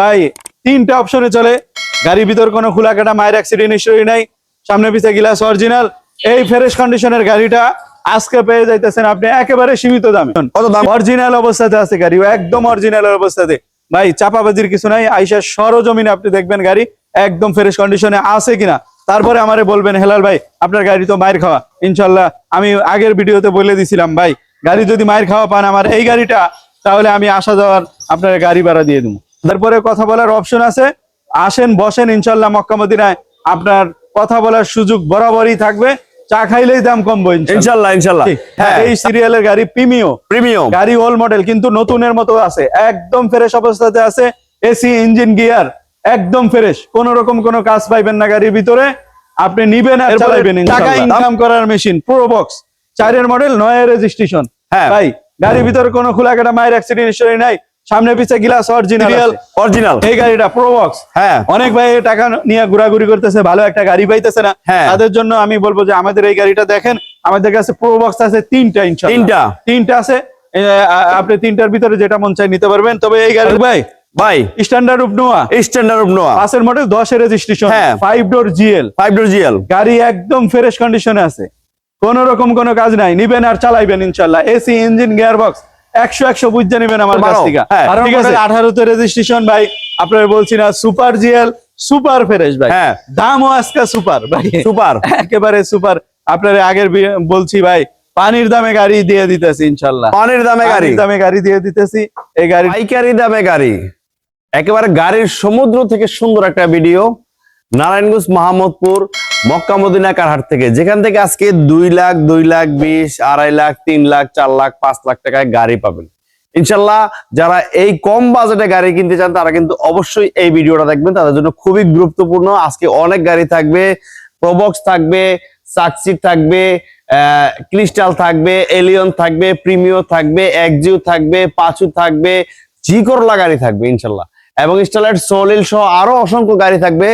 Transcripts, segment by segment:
ভাই তিনটা অপশনে চলে। গাড়ির ভিতর কোনো খোলা কাটা মায়ের অ্যাক্সিডেন্ট হিস্টোরি নাই। সামনে পিছে গ্লাস অরিজিনাল এই ফ্রেশ কন্ডিশনের গাড়িটা আজকে পেয়ে যাইতেছেন আপনি একেবারে সীমিত দামে। কত দাম? অরিজিনাল অবস্থাতে আছে গাড়ি একদম অরিজিনাল অবস্থাতে। ভাই চাপাবাজির কিছু নাই আইসা সরজমিনে আপনি দেখবেন গাড়ি একদম ফ্রেশ কন্ডিশনে আছে কিনা। তারপরে আমারে বলবেন হেলাল ভাই আপনার গাড়ি তো মায়ের খাওয়া। ইনশাল্লাহ আমি আগের ভিডিওতে বলে দিছিলাম ভাই গাড়ি যদি মায়ের খাওয়া পান আমার এই গাড়িটা তাহলে আমি আসা যাওয়ার আপনার গাড়ি ভাড়া দিয়ে দেবো। তারপরে কথা বলার অপশন আছে। আসেন বসেন ইনশাল্লাহ মক্কা মদিনায় আপনার কথা বলার সুযোগ বরাবরই থাকবে। চা খাইলেই দাম কমবো ইনশাল্লাহ ইনশাল্লাহ ইনশাল্লাহ হ্যাঁ এই সিরিয়ালের গাড়ি প্রিমিও প্রিমিয়াম গাড়ি ওল্ড মডেল কিন্তু নতুনের মতো আছে। একদম ফ্রেশ অবস্থাতে আছে। এসি ইঞ্জিন গিয়ার একদম ফ্রেশ কোন রকম কোনো কাজ পাইবেন না গাড়ির ভিতরে। আপনি নিবেন আর চালাবেন টাকা ইনকাম করার মেশিন প্রো বক্স চারের মডেল নয় রেজিস্ট্রেশন হ্যাঁ। ভাই গাড়ির ভিতরে কোনো খোলা কাটা মায়ের অ্যাক্সিডেন্ট হিস্টোরি নাই। সামনে পিছে গ্লাস অরিজিনাল অরিজিনাল এই গাড়িটা প্রো বক্স হ্যাঁ। অনেক ভাই টাকা নিয়ে ঘোরাঘুরি করতেছে ভালো একটা গাড়ি পাইতেছে না। হ্যাঁ। তাদের জন্য আমি বলব যে আমাদের এই গাড়িটা দেখেন আমাদের কাছে প্রো বক্স আছে তিনটা তিনটা। তিনটা আছে। আপনি তিনটার ভিতরে যেটা মন চাই নিতে পারবেন। তবে এই গাড়ি ভাই ভাই। Standard of Noah standard of Noah পাঁচের মডেল দশের রেজিস্ট্রেশন হ্যাঁ। Five door GL five door GL গাড়ি একদম ফ্রেশ কন্ডিশনে আছে। কোন রকম কোনো কাজ নাই। নিবেন আর চালাইবেন ইনশাল্লাহ। এসি ইঞ্জিন গিয়ার বক্স একশো একশো বুঝে নেবেন আমার কাছ থেকে। হ্যাঁ, ঠিক আছে। আঠারোতে রেজিস্ট্রেশন ভাই আপনার বলছি না সুপার জিএল সুপার ফ্রেশ ভাই। হ্যাঁ। দামও আজকে সুপার ভাই। সুপার একেবারে সুপার আপনার আগের বলছি ভাই পানির দামে গাড়ি দিয়ে দিতেছি ইনশাল্লাহ। পানির দামে গাড়ি? দামে গাড়ি দিয়ে দিতেছি। এই গাড়ি পাইকারি দামে গাড়ি। একেবারে গাড়ির সমুদ্র থেকে সুন্দর একটা ভিডিও। নারায়ণগঞ্জ মাহমুদপুর মক্কা মদিনা কারহাট থেকে। যেখান থেকে আজকে দুই লাখ দুই লাখ, বিশ, আড়াই লাখ, তিন লাখ, চার লাখ, পাঁচ লাখ টাকায় গাড়ি পাবেন। ইনশাল্লাহ যারা এই কম বাজেটে গাড়ি কিনতে চান, তারা কিন্তু অবশ্যই এই ভিডিওটা দেখবেন। তাদের জন্য খুবই গুরুত্বপূর্ণ। আজকে অনেক গাড়ি থাকবে, প্রবক্স থাকবে সাকসিট থাকবে ক্রিস্টাল থাকবে, এলিয়ন থাকবে, প্রিমিও থাকবে একজিও থাকবে, পাঁচু থাকবে, জি করলা গাড়ি থাকবে ইনশাল্লাহ। এবং স্টারলাইট সোলিল সহ আরও অসংখ্য গাড়ি থাকবে।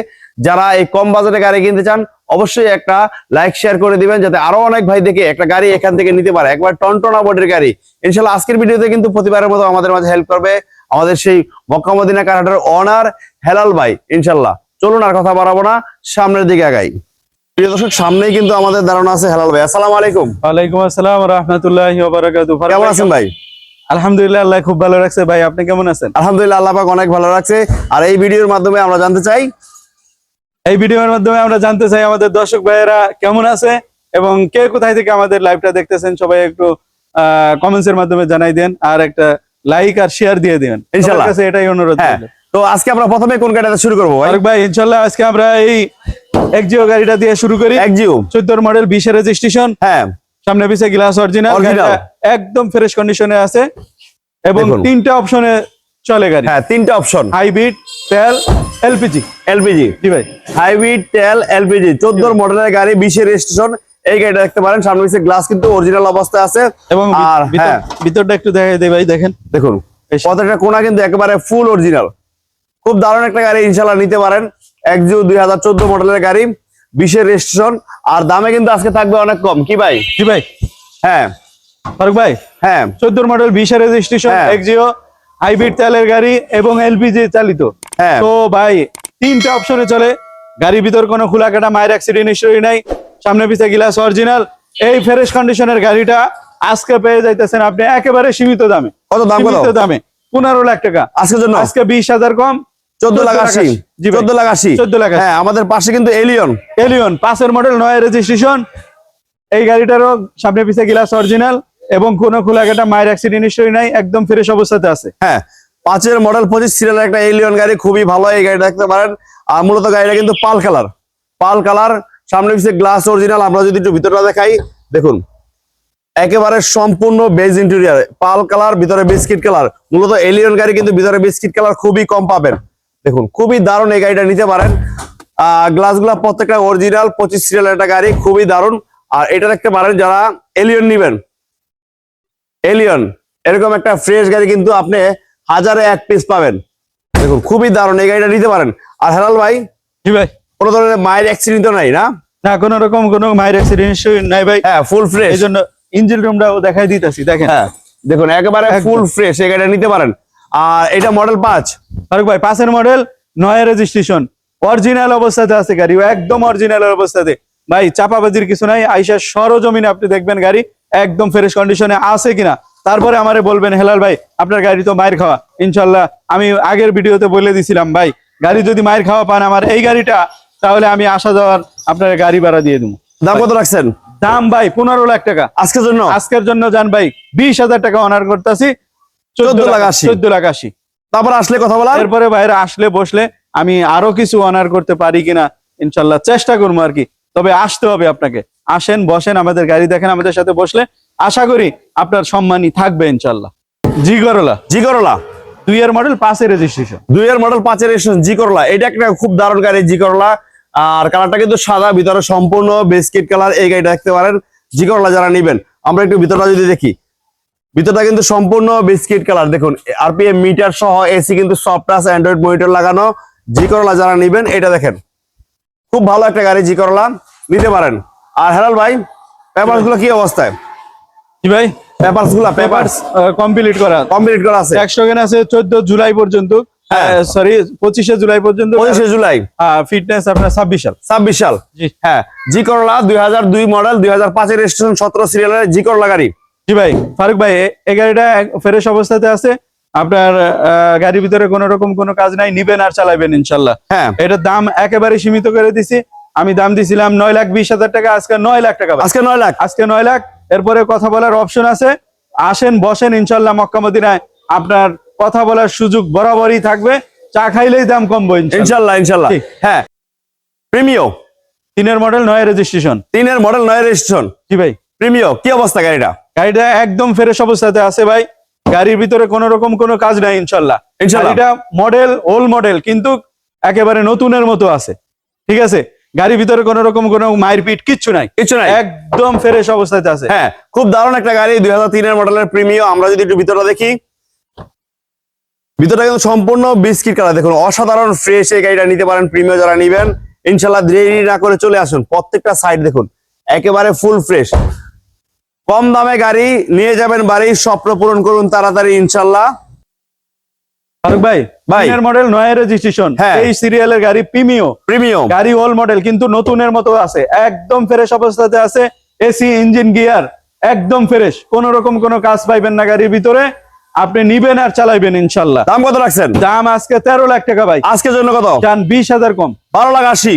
যারা এই কম বাজেটে গাড়ি কিনতে চান অবশ্যই একটা লাইক শেয়ার করে দিবেন যাতে আরও অনেক ভাই দেখে একটা গাড়ি এখান থেকে নিতে পারে। একবার টনটনা বোর্ডের গাড়ি। ইনশাল্লাহ আজকের ভিডিওতে কিন্তু প্রতিবারের মতো আমাদের মাঝে হেল্প করবে আমাদের সেই মক্কা মদিনা কারহাটের অনার হেলাল ভাই ইনশাল্লাহ। চলুন আর কথা বাড়াবো না সামনের দিকে আগাই। প্রিয় দর্শক সামনেই কিন্তু আমাদের ধারণা আছে হেলাল ভাই। আসসালামু আলাইকুম। ওয়ালাইকুম আসসালাম রহমতুল্লাহ কেমন আছেন ভাই? আলহামদুলিল্লাহ আল্লাহ খুব ভালো রাখছে। ভাই আপনি কেমন আছেন? আলহামদুলিল্লাহ আল্লাহ পাক অনেক ভালো রাখছে। আর এই ভিডিওর মাধ্যমে আমরা জানতে চাই এই ভিডিওর মাধ্যমে আমরা জানতে চাই আমাদের দর্শক ভাইয়েরা কেমন আছে এবং কে কোথায় থেকে আমাদের লাইভটা দেখতেছেন সবাই একটু কমেন্টস এর মাধ্যমে জানাই দেন আর একটা লাইক আর শেয়ার দিয়ে দিবেন। কাছে এটাই অনুরোধ হ্যাঁ। তো আজকে আমরা প্রথমে কোন গাড়িটা শুরু করব ভাই? ইনশাল্লাহ আজকে আমরা এই একজিও গাড়িটা দিয়ে শুরু করি। একজিও চোদ্দোর মডেল বিশের রেজিস্ট্রেশন হ্যাঁ। সামনে পিছে গ্লাস অরিজিনাল। একদম ফ্রেশ কন্ডিশনে আছে। এবং তিনটা অপশনে চলে গাড়ি। হ্যাঁ তিনটা অপশন হাইব্রিড তেল এলপিজি। এলপিজি। জি ভাই। হাইব্রিড তেল এলপিজি। চোদ্দোর মডেলের গাড়ি বিশের রেজিস্ট্রেশন এই গাড়িটা দেখতে পারেন সামনে পিছিয়ে গ্লাস কিন্তু অরিজিনাল অবস্থায় আছে। এবং আর হ্যাঁ। ভিতরটা একটু দেখাই দেই ভাই দেখেন। দেখুন। প্রত্যেকটা কোনা কিন্তু একেবারে ফুল অরিজিনাল খুব দারুণ একটা গাড়ি ইনশাল্লাহ নিতে পারেন। একজিও দুই হাজার চোদ্দ মডেলের গাড়ি বিশের রেজিস্ট্রেশন আর দামে কিন্তু আজকে থাকবে অনেক কম। কি ভাই? জি ভাই। হ্যাঁ। ফারুক ভাই হ্যাঁ। চোদ্দোর মডেল বিশের রেজিস্ট্রেশন হ্যাঁ। হাইব্রিড তেলের গাড়ি এবং এলপিজি চালিত। হ্যাঁ। তো ভাই তিনটা অপশনে চলে। গাড়ির ভিতর কোনো খোলা কাটা মায়ের অ্যাক্সিডেন্ট হিস্টোরি নাই। সামনে পিছে গিলাস অরিজিনাল এই ফ্রেশ কন্ডিশনের গাড়িটা আজকে পেয়ে যাইতেছেন আপনি একেবারে সীমিত দামে। কত দাম সীমিত দামে। পনেরো লাখ টাকা। আজকের জন্য? আজকে বিশ হাজার কম। চোদ্দ লাখ আশি। জি চোদ্দ লাখ আশি। চোদ্দ লাখ হ্যাঁ আমাদের পাশে কিন্তু এলিয়ন এলিয়ন পাঁচের মডেল নয় রেজিস্ট্রেশন এই গাড়িটারও সামনে পিছে গিলাস অরিজিনাল এবং কোনো খোলা কাটা মায়ের অ্যাক্সিডেন্ট হিস্টোরি নাই, একদম ফ্রেশ অবস্থাতে আছে। হ্যাঁ পাঁচের মডেল পঁচিশ সিরিয়ালের একটা এলিয়ন গাড়ি, খুবই ভালো এই গাড়িটা দেখতে পারেন। আর মূলত গাড়িটা কিন্তু পাল কালার পাল কালার সামনে পিছিয়ে গ্লাস অরিজিনাল আমরা যদি একটু ভিতরটা দেখাই, দেখুন। একেবারে সম্পূর্ণ বেজ ইন্টেরিয়ার পাল কালার ভিতরে বিস্কিট কালার মূলত এলিয়ন গাড়ি কিন্তু ভিতরে বিস্কিট কালার খুবই কম পাবেন। দেখুন, খুবই দারুণ এই গাড়িটা নিতে পারেন। আহ গ্লাসগুলো প্রত্যেকটা অরিজিনাল পঁচিশ সিরিয়ালের একটা গাড়ি, খুবই দারুণ। আর এটা দেখতে পারেন যারা এলিয়ন নিবেন। এলিয়ন এরকম একটা ফ্রেশ গাড়ি কিন্তু আপনি হাজারে এক পিস পাবেন। দেখুন খুবই দারুণ এই গাড়িটা নিতে পারেন। আর হেলাল ভাই জি ভাই। কোনো ধরনের মায়ের অ্যাক্সিডেন্ট তো নাই না? না কোনো রকম কোনো মায়ের অ্যাক্সিডেন্ট নাই ভাই। হ্যাঁ ফুল ফ্রেশ এই জন্য ইঞ্জিন রুমটাও দেখাই দিতেছি দেখেন। হ্যাঁ দেখুন একেবারে ফুল ফ্রেশ এই গাড়িটা নিতে পারেন। আর এটা মডেল পাঁচ। ফারুক ভাই পাঁচের মডেল নয় রেজিস্ট্রেশন অরিজিনাল অবস্থাতে আছে গাড়ি একদম অরিজিনাল অবস্থাতে। ভাই চাপাবাজির কিছু নাই আইসা সরজমিনে আপনি দেখবেন গাড়ি। একদম ফ্রেশ কন্ডিশনে আছে কিনা? তারপরে আমারে বলবেন হেলাল ভাই আপনার গাড়ি তো মায়ের খাওয়া। ইনশাল্লাহ আমি আগের ভিডিওতে বলে দিছিলাম ভাই গাড়ি যদি মায়ের খাওয়া পান আমার এই গাড়িটা তাহলে আমি আসা যাওয়ার আপনার গাড়ি ভাড়া দিয়ে দেবো। দাম কত রাখছেন? দাম ভাই পনেরো লাখ টাকা। আজকের জন্য? আজকের জন্য যান ভাই বিশ হাজার টাকা অনার করতেছি চোদ্দ লাখ আশি। চোদ্দ লাখ আশি। তারপর আসলে কথা বলা এরপরে বাইরে আসলে বসলে আমি আরও কিছু অনার করতে পারি কিনা ইনশাল্লাহ চেষ্টা করব আর কি। তবে আসতে হবে আপনাকে। আসেন বসেন আমাদের গাড়ি দেখেন আমাদের সাথে বসলে আশা করি আপনার সম্মানই থাকবে ইনশাল্লাহ জি করলা জি করলা দুই এর মডেল পাঁচের রেজিস্ট্রেশন দুই এর মডেল পাঁচের রেজিস্ট্রেশন জি করলা এটা একটা খুব দারুণ গাড়ি জি করলা আর কালারটা কিন্তু সাদা ভিতরে সম্পূর্ণ বিস্কিট কালার এই গাড়িটা দেখতে পারেন। জি করলা যারা নিবেন আমরা একটু ভিতরটা যদি দেখি। ভিতরটা কিন্তু সম্পূর্ণ বিস্কিট কালার দেখুন আরপিএম মিটার সহ এসি কিন্তু সফট আছে অ্যান্ড্রয়েড মনিটর লাগানো। জি করলা যারা নিবেন এটা দেখেন। খুব ভালো একটা গাড়ি জি করলা নিতে পারেন। আর হেলাল ভাই পেপারসগুলো কি অবস্থায়? জি ভাই? পেপারসগুলো পেপারস পেপার কমপ্লিট করা। কমপ্লিট করা আছে। একশো কেন আছে চোদ্দ জুলাই পর্যন্ত। হ্যাঁ। সরি পঁচিশে জুলাই পর্যন্ত। পঁচিশে জুলাই। ফিটনেস আপনার ছাব্বিশ সাল। ছাব্বিশ সাল। জি। হ্যাঁ জি করলা দুই হাজার দুই মডেল দুই হাজার পাঁচের রেজিস্ট্রেশন সতেরো সিরিয়ালের জি করলা গাড়ি। জি ভাই ফারুক ভাই এই গাড়িটা ফ্রেশ অবস্থাতে আছে। আপনার গাড়ির ভিতরে কোনো রকম কোনো কাজ নাই নিবেন আর চালাবেন ইনশাল্লাহ। হ্যাঁ। এটার দাম একেবারে সীমিত করে দিছি। আমি দাম দিছিলাম নয় লাখ বিশ হাজার টাকা আজকে নয় লাখ টাকা আজকে নয় লাখ? আজকে নয় লাখ। এরপরে কথা বলার অপশন আছে। আসেন বসেন ইনশাল্লাহ মক্কা মদিনায় আপনার কথা বলার সুযোগ বরাবরই থাকবে। চা খাইলেই দাম কমবো ইনশাল্লাহ ইনশাল্লাহ ইনশাল্লাহ হ্যাঁ। প্রিমিও? তিনের মডেল নয় রেজিস্ট্রেশন তিনের মডেল নয় রেজিস্ট্রেশন কি ভাই? প্রিমিও কি অবস্থা গাড়িটা? গাড়িটা একদম ফ্রেশ অবস্থাতে আছে ভাই। গাড়ির ভিতরে কোনো রকম কোনো কাজ নাই ইনশাল্লাহ ইনশাল্লাহ গাড়িটা মডেল ওল্ড মডেল কিন্তু একেবারে নতুনের মতো আছে। ঠিক আছে? গাড়ির ভিতরে কোনো রকম কোনো মায়ের পিট কিচ্ছু নাই। কিছু নাই। একদম ফ্রেশ অবস্থাতে আছে। হ্যাঁ খুব দারুণ একটা গাড়ি দুই হাজার তিনের মডেলের প্রিমিও আমরা যদি একটু ভিতরটা দেখি। ভিতরটা কিন্তু সম্পূর্ণ বিস্কিট কালার। দেখুন অসাধারণ ফ্রেশ এই গাড়িটা নিতে পারেন প্রিমিও যারা নিবেন ইনশাল্লাহ দেরি না করে চলে আসুন। প্রত্যেকটা সাইড দেখুন একেবারে ফুল ফ্রেশ কম দামে গাড়ি নিয়ে যাবেন বাড়ি স্বপ্ন পূরণ করুন তাড়াতাড়ি ইনশাল্লাহ ফারুক ভাই। তিনের মডেল নয় রেজিস্ট্রেশন। এই সিরিয়ালের গাড়ি প্রিমিও প্রিমিও গাড়ি ওল্ড মডেল কিন্তু নতুনের মতো আছে। একদম ফ্রেশ অবস্থাতে আছে এসি ইঞ্জিন গিয়ার একদম ফ্রেশ কোন রকম কোনো কাজ পাইবেন না গাড়ির ভিতরে। আপনি নিবেন আর চালাইবেন ইনশাল্লাহ। দাম কত রাখছেন? দাম আজকে তেরো লাখ টাকা ভাই। আজকের জন্য কত? যান বিশ হাজার কম। বারো লাখ আশি।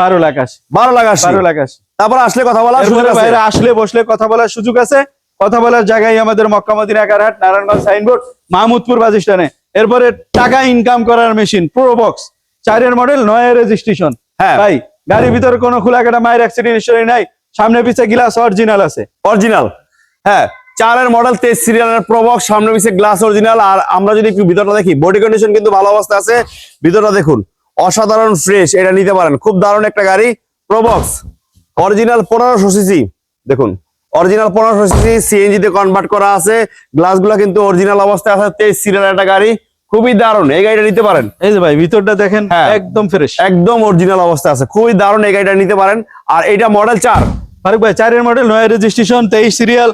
বারো লাখ আশি। বারো লাখ আশি। বারো লাখ আশি। তারপর আসলে কথা বলার সুযোগ আছে। আসলে বসলে কথা বলার সুযোগ আছে। কথা বলার জায়গায় আমাদের মক্কা মদিনা একারহাট নারায়ণগঞ্জ সাইনবোর্ড মাহমুদপুর বাস স্ট্যান্ডে। এরপরে টাকা ইনকাম করার মেশিন প্রো বক্স চারের মডেল নয় রেজিস্ট্রেশন হ্যাঁ। ভাই গাড়ির ভিতরে কোনো খোলা কাটা মায়ের অ্যাক্সিডেন্ট হিস্টোরি নাই সামনে পিছে গ্লাস অরিজিনাল আছে। অরিজিনাল হ্যাঁ চারের মডেল তেইশ সিরিয়ালের প্রবক সামনে পিছে গ্লাস অরিজিনাল আর আমরা যদি একটু ভিতরটা দেখি বডি কন্ডিশন কিন্তু ভালো অবস্থা আছে। ভিতরটা দেখুন অসাধারণ ফ্রেশ এটা নিতে পারেন। খুব দারুণ একটা গাড়ি প্রবক্স অরিজিনাল পনেরোশো সিসি দেখুন অরিজিনাল পনেরোশো সিসি সিএনজি তে কনভার্ট করা আছে। গ্লাসগুলো কিন্তু অরিজিনাল অবস্থায় আছে তেইশ সিরিয়ালের একটা গাড়ি। খুবই দারুণ এই গাড়িটা নিতে পারেন। এই যে ভাই ভিতরটা দেখেন হ্যাঁ। একদম ফ্রেশ একদম অরিজিনাল অবস্থা আছে খুবই দারুণ এই গাড়িটা নিতে পারেন। আর এইটা মডেল চার। ফারুক ভাই চারের মডেল নয় রেজিস্ট্রেশন তেইশ সিরিয়াল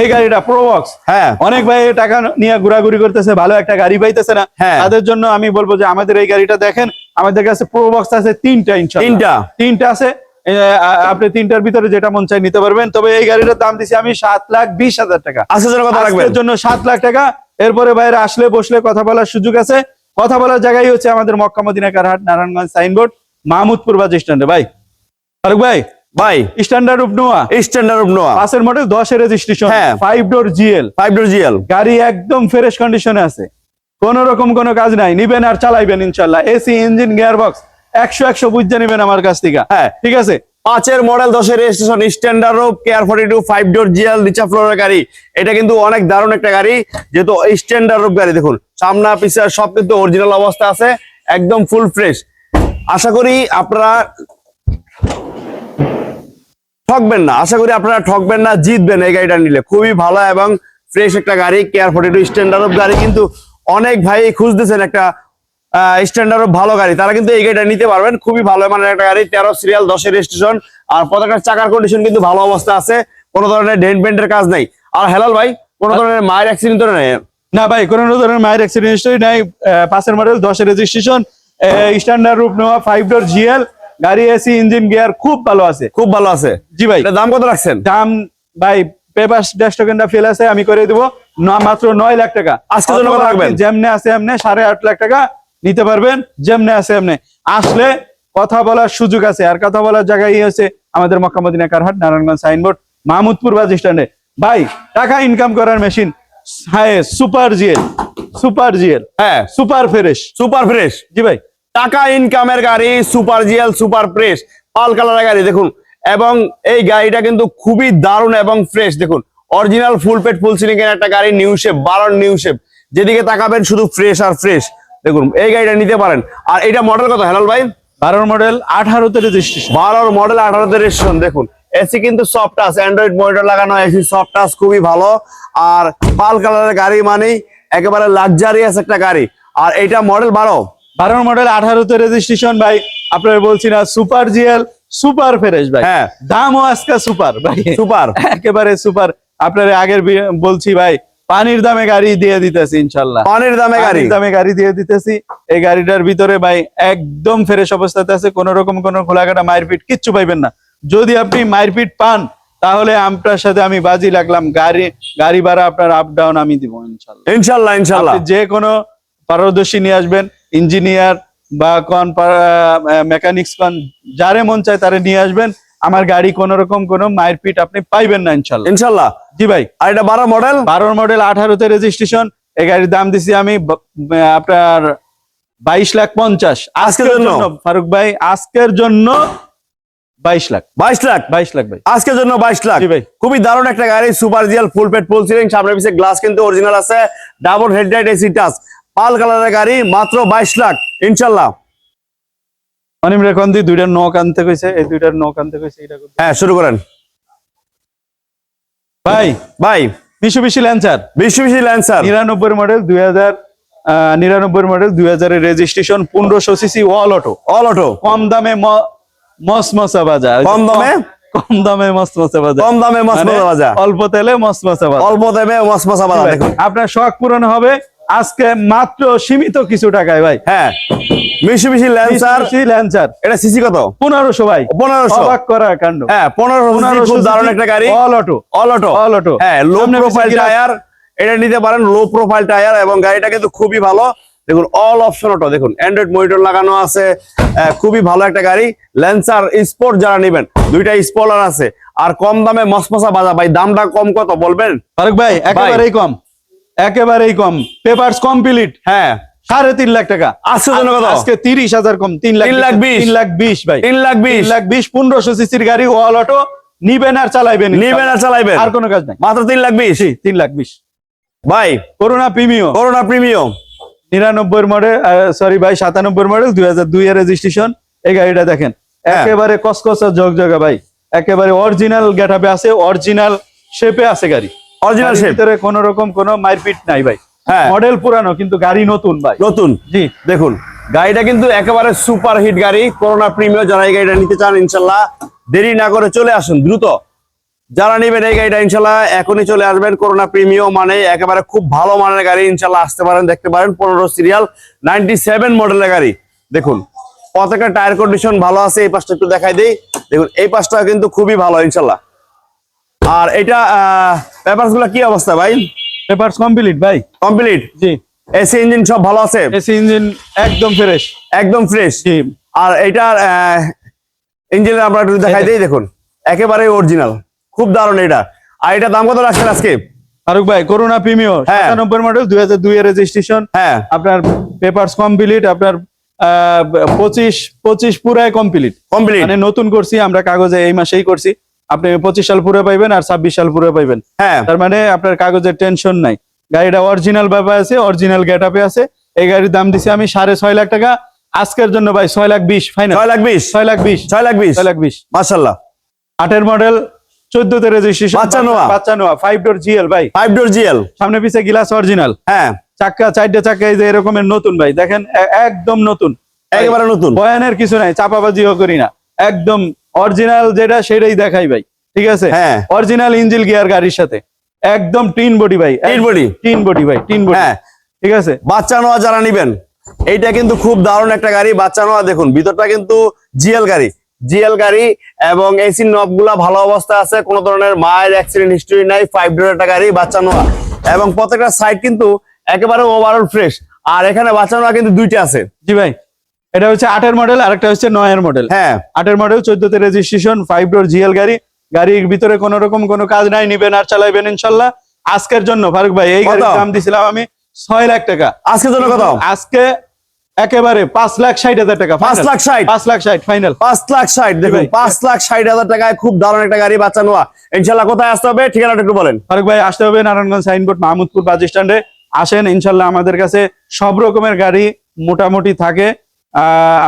এই গাড়িটা প্রো বক্স হ্যাঁ। অনেক ভাই টাকা নিয়ে ঘোরাঘুরি করতেছে ভালো একটা গাড়ি পাইতেছে না। হ্যাঁ। তাদের জন্য আমি বলব যে আমাদের এই গাড়িটা দেখেন আমাদের কাছে প্রো বক্স আছে তিনটা তিনটা। তিনটা আছে। আপনি তিনটার ভিতরে যেটা মন চাই নিতে পারবেন। তবে এই গাড়িটার দাম দিছি আমি সাত লাখ বিশ হাজার টাকা। রাখবেন আজকের জন্য সাত লাখ টাকা। এরপরে বাইরে আসলে বসলে কথা বলার সুযোগ আছে। কথা বলার জায়গায় হচ্ছে আমাদের মক্কা মদিনা কারহাট নারায়ণগঞ্জ সাইনবোর্ড মাহমুদপুর বাস স্ট্যান্ডে। ভাই ফারুক ভাই ভাই স্ট্যান্ডার্ড উপ নোয়া স্ট্যান্ডার্ড অফ নোয়া পাঁচের মডেল দশের রেজিস্ট্রেশন হ্যাঁ। Five door GL five door GL গাড়ি একদম ফ্রেশ কন্ডিশনে আছে। কোন রকম কোনো কাজ নাই। নিবেন আর চালাইবেন ইনশাল্লাহ এসি ইঞ্জিন গিয়ার বক্স একশো একশো বুঝে নিবেন আমার কাছ থেকে। হ্যাঁ। ঠিক আছে? পাঁচের মডেল দশের registration standard care forty two five door GL নিচা ফ্লোরের গাড়ি। এটা কিন্তু অনেক দারুণ একটা গাড়ি, যেহেতু স্ট্যান্ডার্ড গাড়ি, দেখুন, সামনা পিছনে সব কিন্তু অরিজিনাল অবস্থা আছে, একদম ফুল ফ্রেশ আশা করি আপনারা ঠকবেন না, আশা করি আপনারা ঠকবেন না, জিতবেন এই গাড়িটা নিলে। খুবই ভালো এবং ফ্রেশ একটা গাড়ি কেয়ার ফর্টি টু স্ট্যান্ডার্ড গাড়ি, কিন্তু অনেক ভাই খুঁজতেছেন একটা স্ট্যান্ডার্ড ভালো গাড়ি। তারা কিন্তু এই গাড়িটা নিতে পারবেন। খুবই ভালো মানের একটা গাড়ি। তেরো সিরিয়াল দশের রেজিস্ট্রেশন আর পতাকার চাকার কন্ডিশন কিন্তু ভালো অবস্থা আছে। কোনো ধরনের ডেন্ট পেন্টের কাজ নেই। আর হেলাল ভাই কোনো ধরনের মায়ের অ্যাক্সিডেন্ট তো নেই? না ভাই কোন ধরনের মায়ের অ্যাক্সিডেন্ট হিস্টরি নাই। পাঁচের মডেল দশের রেজিস্ট্রেশন স্ট্যান্ডার্ড রূপ নেওয়া ফাইভ ডোর জিএল গাড়ি এসি ইঞ্জিন গিয়ার খুব ভালো আছে। খুব ভালো আছে। জি ভাই। দাম কত রাখছেন? দাম ভাই পেপার ড্যাশ টোকেনটা ফেল আছে আমি করে দেবো। মাত্র নয় লাখ টাকা। আজকের জন্য কত রাখবেন? যেমনে আছে এমনি সাড়ে আট লাখ টাকা। নিতে পারবেন যেমনে আছে এমনি। আসলে কথা বলার সুযোগ আছে আর কথা বলার জায়গায় হচ্ছে আমাদের মক্কামদিনা কারহাট নারায়ণগঞ্জ সাইনবোর্ড মাহমুদপুর বাস স্ট্যান্ডে। ভাই টাকা ইনকাম করার মেশিন হ্যাঁ সুপার জিএল সুপার জিএল হ্যাঁ। সুপার ফ্রেশ সুপার ফ্রেশ জি ভাই। টাকা ইনকামের গাড়ি super GL super fresh pearl কালারের গাড়ি দেখুন। এবং এই গাড়িটা কিন্তু খুবই দারুণ এবং ফ্রেশ দেখুন। অরিজিনাল ফুল পেট ফুল সিলিং এর একটা গাড়ি নিউ শেপ বারোর নিউ শেপ যেদিকে তাকাবেন শুধু ফ্রেশ আর ফ্রেশ দেখুন এই গাড়িটা নিতে পারেন। আর এটা মডেল কত হেলাল ভাই? বারোর মডেল আঠারোতে রেজিস্ট্রেশন বারোর মডেল আঠারোতে রেজিস্ট্রেশন দেখুন। এসি কিন্তু সফট টাচ অ্যান্ড্রয়েড মনিটর লাগানো এসি সফট টাচ খুবই ভালো। আর পাল কালারের গাড়ি মানেই একেবারে লাক্সারিয়াস একটা গাড়ি। আর এইটা মডেল বারো? বারোর মডেল আঠারোতে রেজিস্ট্রেশন ভাই আপনার বলছি না সুপার জিএল সুপার ফ্রেশ ভাই। হ্যাঁ। দামও আজকে সুপার ভাই। সুপার একেবারে সুপার আপনার আগের বলছি ভাই পানির দামে গাড়ি দিয়ে দিতেছি ইনশাল্লাহ। পানির দামে গাড়ি? দামে গাড়ি দিয়ে দিতেছি। এই গাড়িটার ভিতরে ভাই একদম ফ্রেশ অবস্থাতে আছে কোন রকম কোন খোলাকাটা মারপিট কিচ্ছু পাইবেন না। যদি আপনি মারপিট পান তাহলে আপনার সাথে আমি বাজি লাগলাম। গাড়ি গাড়ি ভাড়া আপনার আপ ডাউন আমি দিব ইনশাল্লাহ। ইনশাল্লাহ ইনশাল্লাহ। যে কোনো পারদর্শী নিয়ে আসবেন ইঞ্জিনিয়ার বা কোন মেকানিক্স কোন যারে মন চায় তারে নিয়ে আসবেন। আমার গাড়ি কোন রকম কোনো মারপিট আপনি পাইবেন না ইনশাল্লাহ। ইনশাল্লাহ। জি ভাই। আর এটা বারো মডেল বারো মডেল আঠারোতে রেজিস্ট্রেশন এই গাড়ির দাম দিছি আমি আপনার বাইশ লাখ পঞ্চাশ। আজকের জন্য? ফারুক ভাই আজকের জন্য বাইশ লাখ। বাইশ লাখ? বাইশ লাখ ভাই। আজকের জন্য বাইশ লাখ? জি ভাই। খুবই দারুণ একটা গাড়ি সুপার জিয়াল ফুল পেট ফুল সিলিং সামনে পিছিয়ে গ্লাস কিন্তু অরিজিনাল আছে। Double headlight AC touch pearl কালারের গাড়ি মাত্র বাইশ লাখ ইনশাল্লাহ। অনিম রেখন দি দুইটার নখ আনতে কইছে এই দুইটার নখ আনতে কইছে এটা হ্যাঁ শুরু করেন। ভাই ভাই। বিশু বিশি ল্যান্সার বিশ্ব ল্যান্সার নিরানব্বই মডেল দুই হাজার নিরানব্বই মডেল দুই হাজারের রেজিস্ট্রেশন পনেরোশো CC all auto all auto কম দামে মসমসা বাজা কম দামে? কম দামে মসমসা বাজা কম দামে মস্ত মানে বাজা অল্প তেলে মসমসা অল্প দামে মস্ত মশা বাজা দেখুন। আপনার শখ পূরণ হবে আজকে মাত্র সীমিত কিছু টাকায় ভাই। হ্যাঁ। বিশ্ব বিশ্ব ল্যান্সার ল্যান্সার এটা সিসি কত? পনেরোশো ভাই। পনেরোশো। অবাক করা কাণ্ড। হ্যাঁ পনেরোশো খুব দারুণ একটা গাড়ি। All auto all auto all auto হ্যাঁ লো প্রোফাইল টায়ার এটা নিতে পারেন লো প্রোফাইল টায়ার এবং গাড়িটা কিন্তু খুবই ভালো। দেখুন অল অপশন অটো দেখুন অ্যান্ড্রয়েড মনিটর লাগানো আছে। খুবই ভালো একটা গাড়ি। ল্যান্সার স্পোর্ট যারা নেবেন দুইটা স্পলার আছে। আর কম দামে মসমসা বাজা ভাই দামটা কম কত বলবেন? ফারুক ভাই একেবারেই কম। একেবারেই কম। পেপারস কমপ্লিট হ্যাঁ। সাড়ে তিন লাখ টাকা। আজকের জন্য কত? আজকে তিরিশ হাজার কম তিন লাখ তিন লাখ বিশ। তিন লাখ বিশ ভাই। তিন লাখ বিশ। লাখ বিশ পনেরোশো সিসির গাড়ি ওয়াল অটো নিবেন আর চালাইবেন নিবেন আর চালাইবেন। আর কোনো কাজ নাই। মাত্র তিন লাখ বিশ? তিন লাখ বিশ। ভাই। Corona Premio Corona premium. নিরানব্বই মডেল সরি ভাই সাতানব্বই মডেল দুই হাজার দুই এর রেজিস্ট্রেশন এই গাড়িটা দেখেন। হ্যাঁ। একেবারে কসকসা জগজগা ভাই। একেবারে অরিজিনাল গেটআপে আছে অরিজিনাল শেপে আছে গাড়ি। অরিজিনাল শেপ ভিতরে কোন রকম কোনো মারপিট নাই ভাই। হ্যাঁ। মডেল পুরানো কিন্তু গাড়ি নতুন ভাই। নতুন? জি। দেখুন গাড়িটা কিন্তু একেবারে সুপার হিট গাড়ি করোনা প্রিমিয়ার যারা এই গাড়িটা নিতে চান ইনশাল্লাহ দেরি না করে চলে আসুন দ্রুত। যারা নেবেন এই গাড়িটা ইনশাল্লাহ এখনই চলে আসবেন করোনা প্রিমিয়াম মানে একেবারে খুব ভালো মানের গাড়ি ইনশাল্লাহ আসতে পারেন দেখতে পারেন পনেরো সিরিয়াল নাইনটি সেভেন মডেলের গাড়ি। দেখুন প্রত্যেকটা টায়ার কন্ডিশন ভালো আছে এই পাশটা একটু দেখাই দিই। দেখুন এই পাশটা কিন্তু খুবই ভালো ইনশাল্লাহ। আর এটা পেপারসগুলা কি অবস্থা ভাই? পেপারস কমপ্লিট ভাই। কমপ্লিট জি। এসি ইঞ্জিন সব ভালো আছে? এসি ইঞ্জিন একদম ফ্রেশ একদম ফ্রেশ জি। আর এটার ইঞ্জিনের আমরা একটু দেখাই দিই দেখুন। একেবারে অরিজিনাল খুব দারুণ এটা। আর এটা দাম কত রাখছেন আজকে? ফারুক ভাই করোনা প্রিমিও হ্যাঁ। সাতানব্বই মডেল দুই হাজার দুই এর রেজিস্ট্রেশন হ্যাঁ। আপনার পেপারস কমপ্লিট আপনার পঁচিশ পঁচিশ পুরাই কমপ্লিট কমপ্লিট মানে নতুন করছি আমরা কাগজে এই মাসেই করছি। আপনি পঁচিশ সাল পুরো পাইবেন আর ছাব্বিশ সাল পুরো পাইবেন। হ্যাঁ। তার মানে আপনার কাগজের টেনশন নাই। গাড়িটা অরিজিনাল ব্যাপার আছে অরিজিনাল গেট আপে আছে। এই গাড়ির দাম দিছি আমি সাড়ে ছয় লাখ টাকা। আজকের জন্য ভাই ছয় লাখ বিশ ফাইনাল ছয় লাখ বিশ। ছয় লাখ বিশ। ছয় লাখ বিশ। ছয় লাখ বিশ। মার্শাল্লাহ আটের মডেল চোদ্দতে রেজিস্ট্রেশন বাচ্চা নোয়া। ফাইভ ডোর জিএল ভাই। ফাইভ ডোর জিএল সামনে পিছে গিলাস অরিজিনাল হ্যাঁ। চাক্কা চারটে চাক্কা এই যে এরকমের নতুন ভাই। দেখেন একদম নতুন। একেবারে নতুন। বয়ানের কিছু নাই চাপাবাজিও করি না। একদম অরিজিনাল যেটা সেটাই দেখাই ভাই ঠিক আছে? হ্যাঁ। অরিজিনাল ইঞ্জিল গিয়ার গাড়ির সাথে। একদম টিন বডি ভাই টিন বডি। টিন বডি ভাই টিন বডি। হ্যাঁ। ঠিক আছে? বাচ্চা নোয়া যারা নিবেন এইটা কিন্তু খুব দারুণ একটা গাড়ি বাচ্চা নোয়া দেখুন ভিতরটা কিন্তু জিএল গাড়ি। জিএল গাড়ি এবং এসি নবগুলা ভালো অবস্থা আছে কোনো ধরনের মায়ের অ্যাক্সিডেন্ট হিস্টরি নাই ফাইভ ডোর একটা গাড়ি বাচ্চা নোয়া। এবং প্রত্যেকটা সাইড কিন্তু একেবারে ওভারঅল ফ্রেশ আর এখানে বাচ্চা নোয়া কিন্তু দুইটা আছে। জি ভাই। এটা হচ্ছে আটের মডেল আর একটা হচ্ছে নয়ের মডেল হ্যাঁ। আটের মডেল চোদ্দতে রেজিস্ট্রেশন ফাইভ ডোর জিএল গাড়ি। গাড়ির ভিতরে কোনো রকম কোনো কাজ নাই নিবেন আর চালাইবেন ইনশাল্লাহ। আজকের জন্য ফারুক ভাই এই? গাড়ির দাম দিছিলাম আমি ছয় লাখ টাকা। আজকের জন্য কত? আজকে একেবারে পাঁচ লাখ ষাট হাজার টাকা পাঁচ লাখ ষাট? পাঁচ লাখ ষাট ফাইনাল পাঁচ লাখ ষাট দেখুন পাঁচ লাখ ষাট হাজার টাকায় খুব দারুণ একটা গাড়ি বাচ্চা নোয়া। ইনশাল্লাহ কোথায় আসতে হবে? ঠিকানাটা একটু বলেন। ফারুক ভাই আসতে হবে নারায়ণগঞ্জ সাইনবোর্ড মাহমুদপুর বাস স্ট্যান্ডে। আসেন ইনশাল্লাহ আমাদের কাছে সব রকমের গাড়ি মোটামুটি থাকে।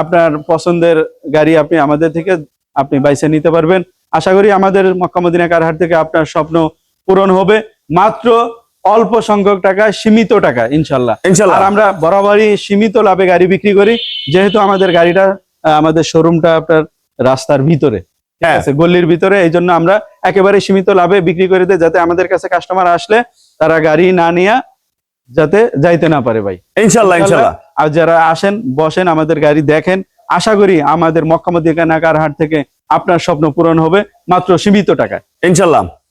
আপনার পছন্দের গাড়ি আপনি আমাদের থেকে আপনি বাইসে নিতে পারবেন। আশা করি আমাদের মক্কামদিনা কারহাট থেকে আপনার স্বপ্ন পূরণ হবে। মাত্র অল্প সংখ্যক টাকা সীমিত টাকা ইনশাল্লাহ। ইনশাল্লাহ। আর আমরা বরাবরই সীমিত লাভে গাড়ি বিক্রি করি। যেহেতু আমাদের গাড়িটা আমাদের শোরুমটা আপনার রাস্তার ভিতরে ঠিক হ্যাঁ। আছে? গল্লির ভিতরে এই জন্য আমরা একেবারে সীমিত লাভে বিক্রি করে দিই যাতে আমাদের কাছে কাস্টমার আসলে তারা গাড়ি না নিয়ে যাতে যাইতে না পারে ভাই। ইনশাল্লাহ। ইনশাল্লাহ। আর যারা আসেন, বসেন, আমাদের গাড়ি দেখেন, আশা করি আমাদের মক্কামদিকা নাকার হাট থেকে আপনার স্বপ্ন পূরণ হবে, মাত্র সীমিত টাকায়। ইনশাল্লাহ।